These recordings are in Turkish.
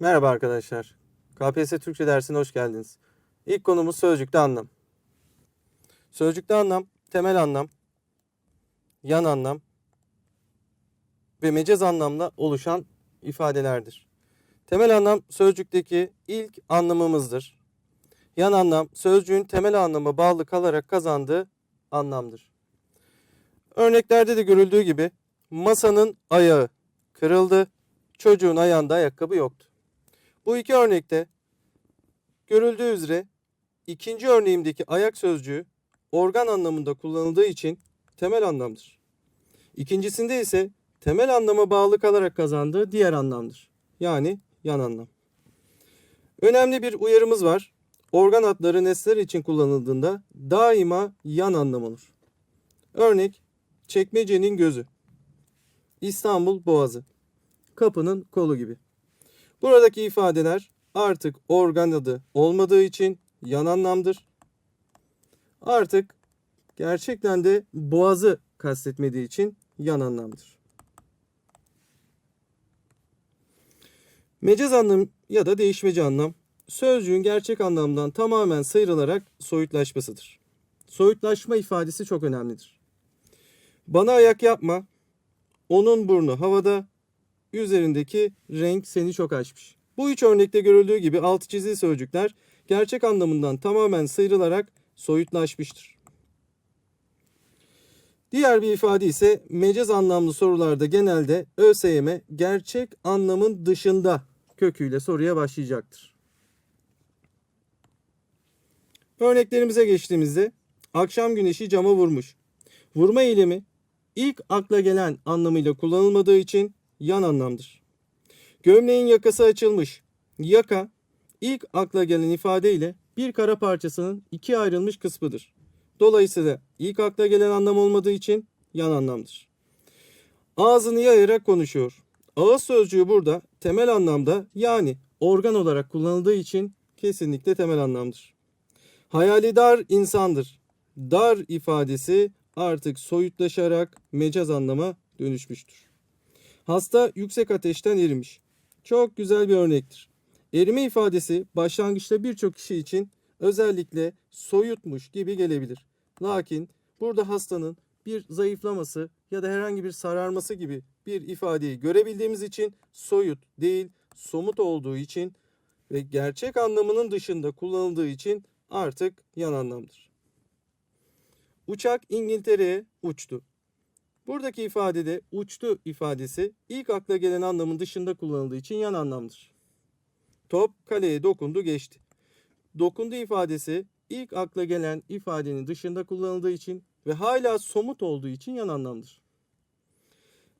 Merhaba arkadaşlar. KPSS Türkçe dersine hoş geldiniz. İlk konumuz sözcükte anlam. Sözcükte anlam, temel anlam, yan anlam ve mecaz anlamla oluşan ifadelerdir. Temel anlam sözcükteki ilk anlamımızdır. Yan anlam sözcüğün temel anlama bağlı kalarak kazandığı anlamdır. Örneklerde de görüldüğü gibi masanın ayağı kırıldı, çocuğun ayağında ayakkabı yoktu. Bu iki örnekte görüldüğü üzere ikinci örneğimdeki ayak sözcüğü organ anlamında kullanıldığı için temel anlamdır. İkincisinde ise temel anlama bağlı kalarak kazandığı diğer anlamdır. Yani yan anlam. Önemli bir uyarımız var. Organ adları nesneler için kullanıldığında daima yan anlam olur. Örnek çekmecenin gözü, İstanbul boğazı, kapının kolu gibi. Buradaki ifadeler artık organ adı olmadığı için yan anlamdır. Artık gerçekten de boğazı kastetmediği için yan anlamdır. Mecaz anlam ya da değişmeci anlam sözcüğün gerçek anlamdan tamamen sıyrılarak soyutlaşmasıdır. Soyutlaşma ifadesi çok önemlidir. Bana ayak yapma, onun burnu havada, üzerindeki renk seni çok açmış. Bu üç örnekte görüldüğü gibi altı çizili sözcükler gerçek anlamından tamamen sıyrılarak soyutlaşmıştır. Diğer bir ifade ise mecaz anlamlı sorularda genelde ÖSYM gerçek anlamın dışında köküyle soruya başlayacaktır. Örneklerimize geçtiğimizde akşam güneşi cama vurmuş. Vurma eylemi ilk akla gelen anlamıyla kullanılmadığı için yan anlamdır. Gömleğin yakası açılmış. Yaka ilk akla gelen ifadeyle bir kara parçasının ikiye ayrılmış kısmıdır. Dolayısıyla ilk akla gelen anlam olmadığı için yan anlamdır. Ağzını yayarak konuşuyor. Ağız sözcüğü burada temel anlamda yani organ olarak kullanıldığı için kesinlikle temel anlamdır. Hayali dar insandır. Dar ifadesi artık soyutlaşarak mecaz anlama dönüşmüştür. Hasta yüksek ateşten erimiş. Çok güzel bir örnektir. Erime ifadesi başlangıçta birçok kişi için özellikle soyutmuş gibi gelebilir. Lakin burada hastanın bir zayıflaması ya da herhangi bir sararması gibi bir ifadeyi görebildiğimiz için soyut değil, somut olduğu için ve gerçek anlamının dışında kullanıldığı için artık yan anlamdır. Uçak İngiltere'ye uçtu. Buradaki ifadede uçtu ifadesi ilk akla gelen anlamın dışında kullanıldığı için yan anlamdır. Top kaleye dokundu geçti. Dokundu ifadesi ilk akla gelen ifadenin dışında kullanıldığı için ve hala somut olduğu için yan anlamdır.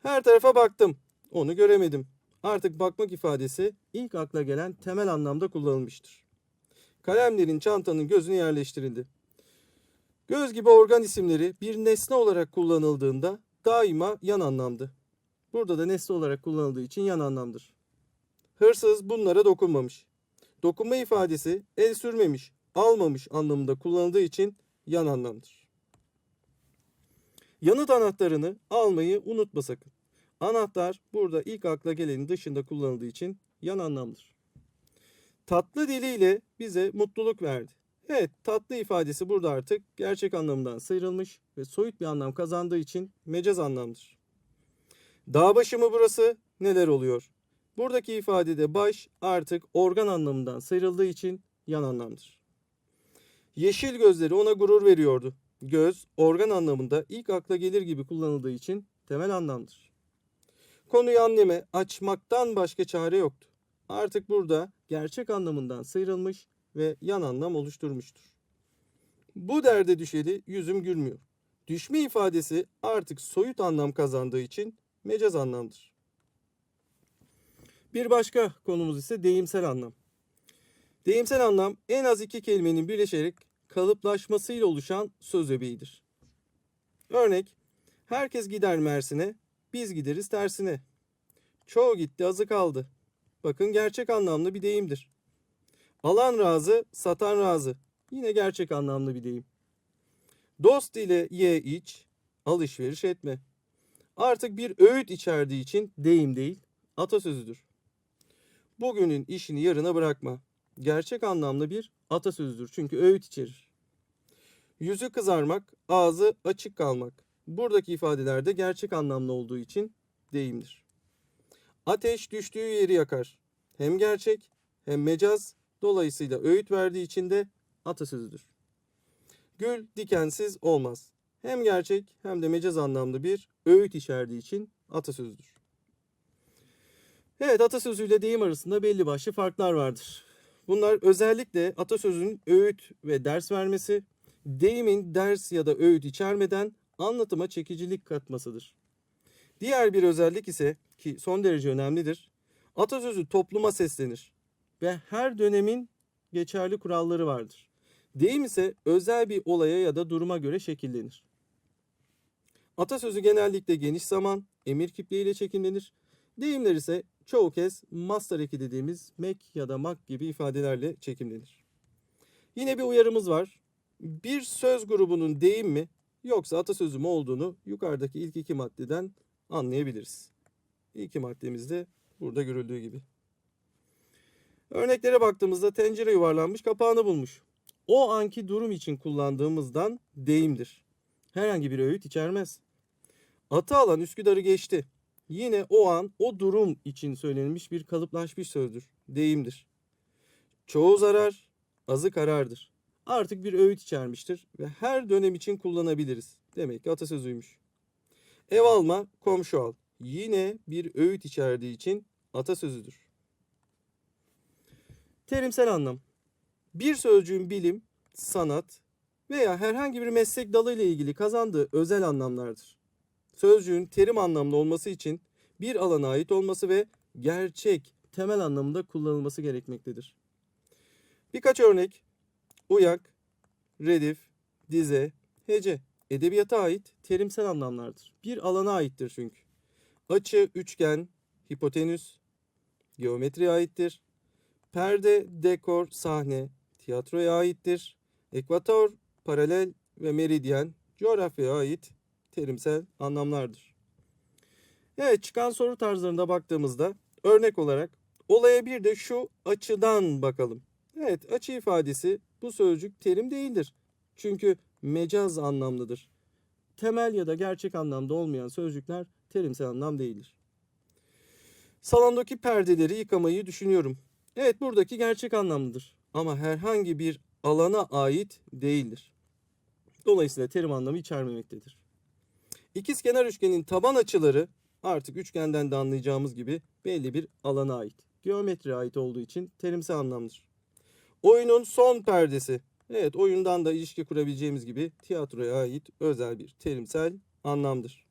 Her tarafa baktım. Onu göremedim. Artık bakmak ifadesi ilk akla gelen temel anlamda kullanılmıştır. Kalemlerin çantanın gözüne yerleştirildi. Göz gibi organ isimleri bir nesne olarak kullanıldığında daima yan anlamdı. Burada da nesne olarak kullanıldığı için yan anlamdır. Hırsız bunlara dokunmamış. Dokunma ifadesi el sürmemiş, almamış anlamında kullanıldığı için yan anlamdır. Yanıt anahtarını almayı unutma sakın. Anahtar burada ilk akla gelenin dışında kullanıldığı için yan anlamdır. Tatlı diliyle bize mutluluk verdi. Evet tatlı ifadesi burada artık gerçek anlamından sıyrılmış ve soyut bir anlam kazandığı için mecaz anlamdır. Dağ başı mı burası neler oluyor? Buradaki ifadede baş artık organ anlamından sıyrıldığı için yan anlamdır. Yeşil gözleri ona gurur veriyordu. Göz organ anlamında ilk akla gelir gibi kullanıldığı için temel anlamdır. Konuyu anneme açmaktan başka çare yoktu. Artık burada gerçek anlamından sıyrılmış ve yan anlam oluşturmuştur. Bu derde düşeli yüzüm gülmüyor. Düşme ifadesi artık soyut anlam kazandığı için mecaz anlamdır. Bir başka konumuz ise deyimsel anlam. Deyimsel anlam en az iki kelimenin birleşerek kalıplaşmasıyla oluşan söz öbeğidir. Örnek, herkes gider Mersin'e, biz gideriz tersine. Çoğu gitti azı kaldı. Bakın gerçek anlamlı bir deyimdir. Alan razı, satan razı. Yine gerçek anlamlı bir deyim. Dost ile ye iç, alışveriş etme. Artık bir öğüt içerdiği için deyim değil, atasözüdür. Bugünün işini yarına bırakma. Gerçek anlamlı bir atasözüdür çünkü öğüt içerir. Yüzü kızarmak, ağzı açık kalmak. Buradaki ifadelerde gerçek anlamlı olduğu için deyimdir. Ateş düştüğü yeri yakar. Hem gerçek hem mecaz dolayısıyla öğüt verdiği için de atasözüdür. Gül dikensiz olmaz. Hem gerçek hem de mecaz anlamlı bir öğüt içerdiği için atasözüdür. Evet atasözüyle deyim arasında belli başlı farklar vardır. Bunlar özellikle atasözünün öğüt ve ders vermesi, deyimin ders ya da öğüt içermeden anlatıma çekicilik katmasıdır. Diğer bir özellik ise ki son derece önemlidir. Atasözü topluma seslenir ve her dönemin geçerli kuralları vardır. Deyim ise özel bir olaya ya da duruma göre şekillenir. Atasözü genellikle geniş zaman, emir kipliğiyle çekimlenir. Deyimler ise çoğu kez master eki dediğimiz mek ya da mak gibi ifadelerle çekimlenir. Yine bir uyarımız var. Bir söz grubunun deyim mi yoksa atasözü mü olduğunu yukarıdaki ilk iki maddeden anlayabiliriz. İlk iki maddemiz de burada görüldüğü gibi. Örneklere baktığımızda tencere yuvarlanmış kapağını bulmuş. O anki durum için kullandığımızdan deyimdir. Herhangi bir öğüt içermez. Atı alan Üsküdar'ı geçti. Yine o an o durum için söylenmiş bir kalıplaşmış sözdür. Deyimdir. Çoğu zarar, azı karardır. Artık bir öğüt içermiştir ve her dönem için kullanabiliriz. Demek ki atasözüymüş. Ev alma, komşu al. Yine bir öğüt içerdiği için atasözüdür. Terimsel anlam. Bir sözcüğün bilim, sanat veya herhangi bir meslek dalı ile ilgili kazandığı özel anlamlardır. Sözcüğün terim anlamlı olması için bir alana ait olması ve gerçek, temel anlamında kullanılması gerekmektedir. Birkaç örnek. Uyak, redif, dize, hece. Edebiyata ait terimsel anlamlardır. Bir alana aittir çünkü. Açı, üçgen, hipotenüs, geometriye aittir. Perde, dekor, sahne, tiyatroya aittir. Ekvator, paralel ve meridyen coğrafyaya ait terimsel anlamlardır. Evet çıkan soru tarzlarına baktığımızda örnek olarak olaya bir de şu açıdan bakalım. Evet açı ifadesi bu sözcük terim değildir. Çünkü mecaz anlamlıdır. Temel ya da gerçek anlamda olmayan sözcükler terimsel anlam değildir. Salondaki perdeleri yıkamayı düşünüyorum. Evet buradaki gerçek anlamlıdır. Ama herhangi bir alana ait değildir. Dolayısıyla terim anlamı içermemektedir. İkizkenar üçgenin taban açıları artık üçgenden de anlayacağımız gibi belli bir alana ait. Geometriye ait olduğu için terimsel anlamdır. Oyunun son perdesi. Evet oyundan da ilişki kurabileceğimiz gibi tiyatroya ait özel bir terimsel anlamdır.